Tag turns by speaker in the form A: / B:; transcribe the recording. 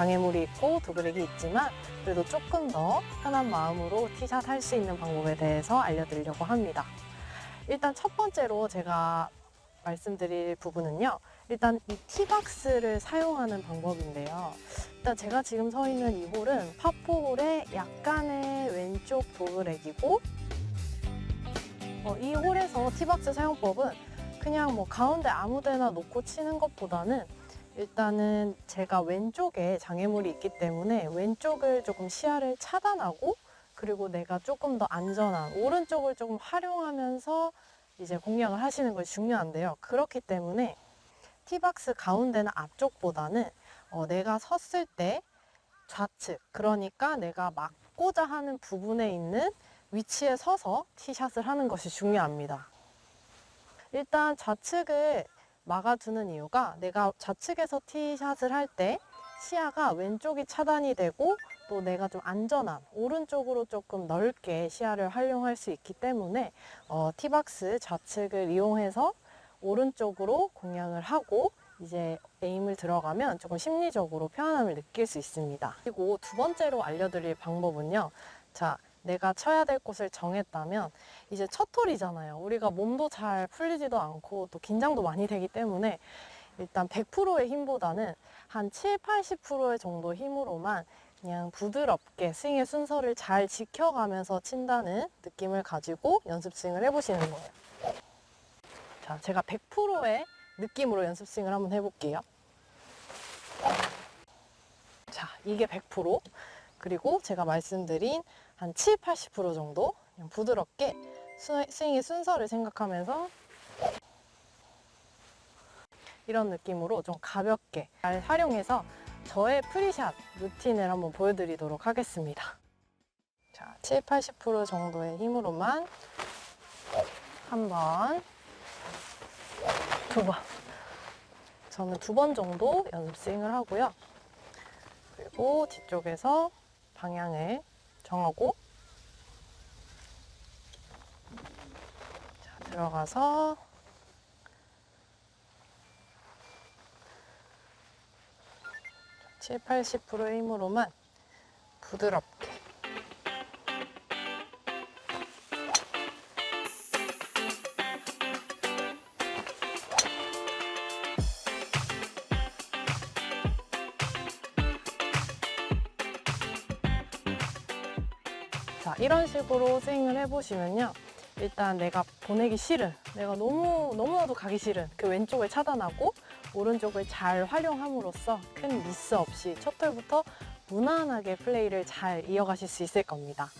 A: 장애물이 있고 도그렉이 있지만 그래도 조금 더 편한 마음으로 티샷 할 수 있는 방법에 대해서 알려드리려고 합니다. 일단 첫 번째로 제가 말씀드릴 부분은요. 일단 이 티박스를 사용하는 방법인데요. 일단 제가 지금 서 있는 이 홀은 파포홀의 약간의 왼쪽 도그렉이고 어, 이 홀에서 티박스 사용법은 그냥 뭐 가운데 아무 데나 놓고 치는 것보다는 일단은 제가 왼쪽에 장애물이 있기 때문에 왼쪽을 조금 시야를 차단하고 그리고 내가 조금 더 안전한 오른쪽을 조금 활용하면서 이제 공략을 하시는 것이 중요한데요. 그렇기 때문에 티박스 가운데나 앞쪽보다는 어, 내가 섰을 때 좌측 그러니까 내가 막고자 하는 부분에 있는 위치에 서서 티샷을 하는 것이 중요합니다. 일단 좌측을 막아두는 이유가 내가 좌측에서 티샷을 할 때 시야가 왼쪽이 차단이 되고 또 내가 좀 안전한 오른쪽으로 조금 넓게 시야를 활용할 수 있기 때문에 어, 티박스 좌측을 이용해서 오른쪽으로 공략을 하고 이제 에임을 들어가면 조금 심리적으로 편안함을 느낄 수 있습니다. 그리고 두 번째로 알려드릴 방법은요. 자, 내가 쳐야 될 곳을 정했다면 이제 첫 홀이잖아요. 우리가 몸도 잘 풀리지도 않고 또 긴장도 많이 되기 때문에 일단 100%의 힘보다는 한 7, 80%의 정도 힘으로만 그냥 부드럽게 스윙의 순서를 잘 지켜가면서 친다는 느낌을 가지고 연습 스윙을 해보시는 거예요. 자, 제가 100%의 느낌으로 연습 스윙을 한번 해볼게요. 자, 이게 100%. 그리고 제가 말씀드린 한 7, 80% 정도 그냥 부드럽게 스- 스윙의 순서를 생각하면서 이런 느낌으로 좀 가볍게 잘 활용해서 저의 프리샷 루틴을 한번 보여드리도록 하겠습니다. 자, 7, 80% 정도의 힘으로만 한 번, 두 번. 저는 두 번 정도 연습 스윙을 하고요. 그리고 뒤쪽에서 방향을 정하고 자, 들어가서 칠, 80%의 힘으로만 부드럽게 자, 이런 식으로 스윙을 해보시면요. 일단 내가 보내기 싫은, 내가 너무, 너무나도 가기 싫은 그 왼쪽을 차단하고 오른쪽을 잘 활용함으로써 큰 미스 없이 첫 홀부터 무난하게 플레이를 잘 이어가실 수 있을 겁니다.